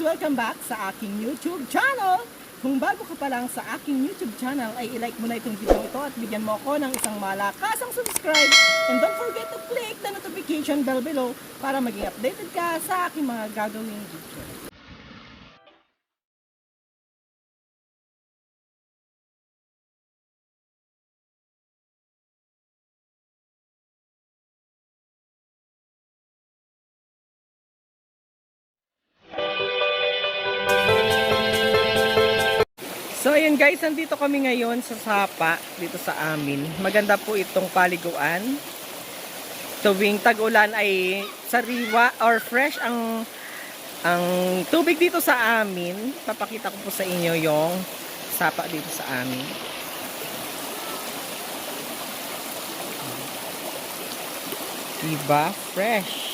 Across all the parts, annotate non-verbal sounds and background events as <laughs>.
Welcome back sa aking YouTube channel! Kung bago ka pa lang sa aking YouTube channel ay ilike mo na itong video ito at bigyan mo ako ng isang malakasang subscribe and don't forget to click the notification bell below para maging updated ka sa aking mga gagawing video. So ayun guys, nandito kami ngayon sa Sapa, dito sa amin. Maganda po itong paliguan. Tuwing tag-ulan ay sariwa or fresh ang ang tubig dito sa amin. Papakita ko po sa inyo yung sapa dito sa amin. Diba? Fresh.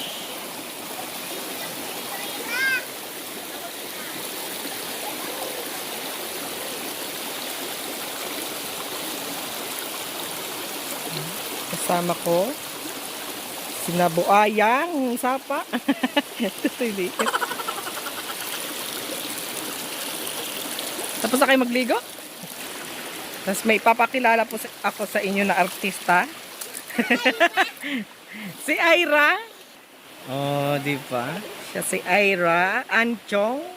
Kasama ko sinabuayang sapa. <laughs> Tutuloy. Tapos na kayo magligo? Tapos may papakilala po sa- ako sa inyo na artista. <laughs> si Ira. Oh, di ba? Siya si Ira Anchong. <laughs>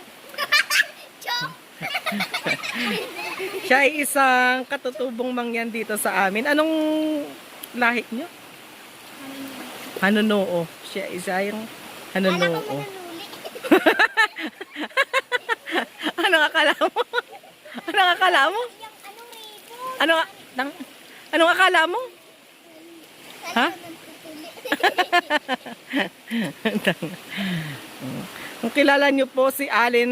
Siya ay isang katutubong mangyan dito sa amin. Anong lahi niyo? Hanunoo. Siya isa yung hanunoo. Ano <laughs> akala mo? Ano akala mo? Ano nang ano akala mo? Ha? <laughs> Kung kilala niyo po si Allen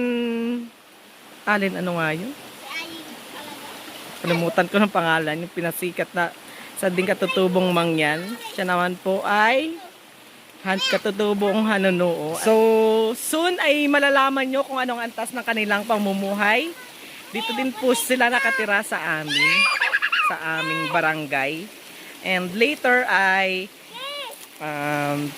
Allen ano nga yun? Kalimutan ko ng pangalan, yung pinasikat na sa ding katutubong mangyan. Siya naman po ay han katutubong hanunuo. So, soon ay malalaman nyo kung anong antas ng kanilang pamumuhay. Dito din po sila nakatira sa amin, sa aming barangay. And later ay um,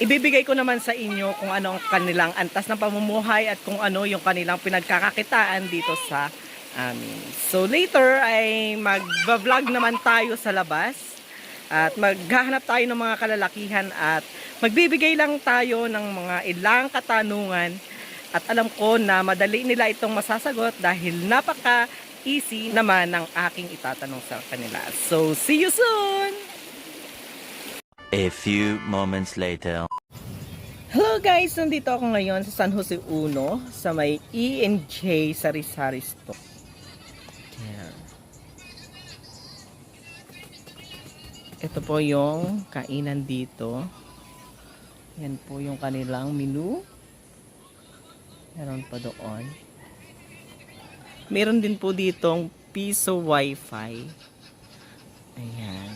ibibigay ko naman sa inyo kung ano ang kanilang antas ng pamumuhay at kung ano yung kanilang pinagkakakitaan dito sa amin. So later ay mag-vlog naman tayo sa labas at maghahanap tayo ng mga kalalakihan at magbibigay lang tayo ng mga ilang katanungan at alam ko na madali nila itong masasagot dahil napaka easy naman ng aking itatanong sa kanila. So see you soon! A few moments later. Hello guys! Nandito ako ngayon sa San Jose Uno sa may E&J Sari-Sari Store. Ito po yung kainan dito. Yan po yung kanilang menu. Meron pa doon. Meron din po ditong piso wifi. Ayan.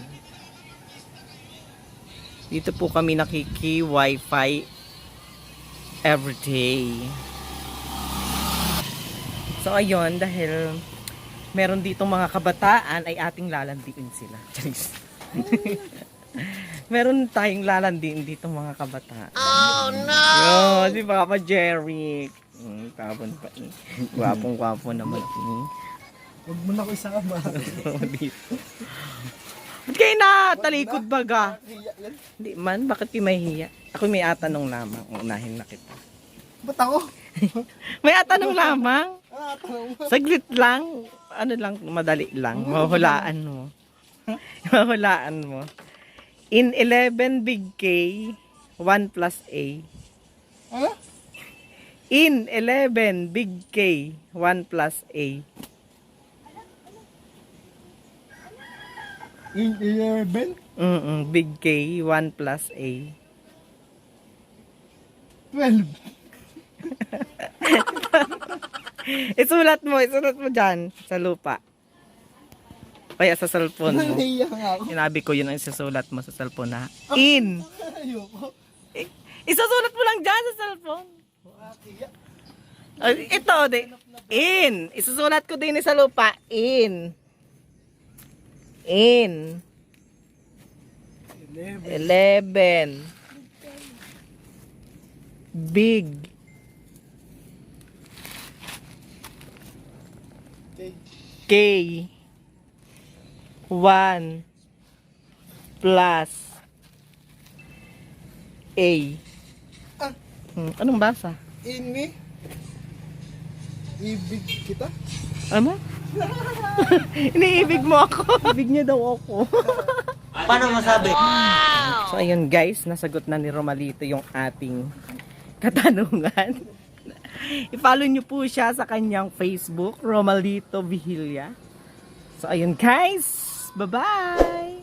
Dito po kami nakiki-wifi everyday. So ayun, dahil meron ditong mga kabataan ay ating lalandiin sila. <laughs> Charis. <laughs> meron tayong lalandiin dito mga kabataan. Oh no! Yo, si Papa Jerry. Mm, tapon pa eh. Gwapong gwapo naman eh. Huwag mo na ko isama. dito. <laughs> Ba't kayo na talikod baga? Hiya. Hindi man, bakit kayo mahihiya? Ako may atanong lamang, unahin na kita. Ba't ako? <laughs> May atanong lamang. Ah. Saglit lang. Ano lang, madali lang. Mahulaan mo. <laughs> Mahulaan mo. In 11 big K, 1 plus A. Ano? In 11 big K, 1 plus A. In 11? Mm big K, 1 plus A. 12. <laughs> Isulat mo, isulat mo dyan sa lupa. Kaya sa cellphone mo. Sinabi ko yun ang isusulat mo sa cellphone na in. Ayoko. Isusulat mo lang dyan sa cellphone. Ay, ah, ito, di, in. Isusulat ko din sa lupa, in. In. Eleven. Big. K. 1 plus A. Ah. Hmm, anong basa? In me. Ibig kita. Ano? <laughs> Iniibig mo ako. Ibig niya daw ako. <laughs> Paano masabi? So ayun guys, nasagot na ni Romalito yung ating katanungan. <laughs> I-follow niyo po siya sa kanyang Facebook, Romalito Vigilla. So ayun guys, bye-bye!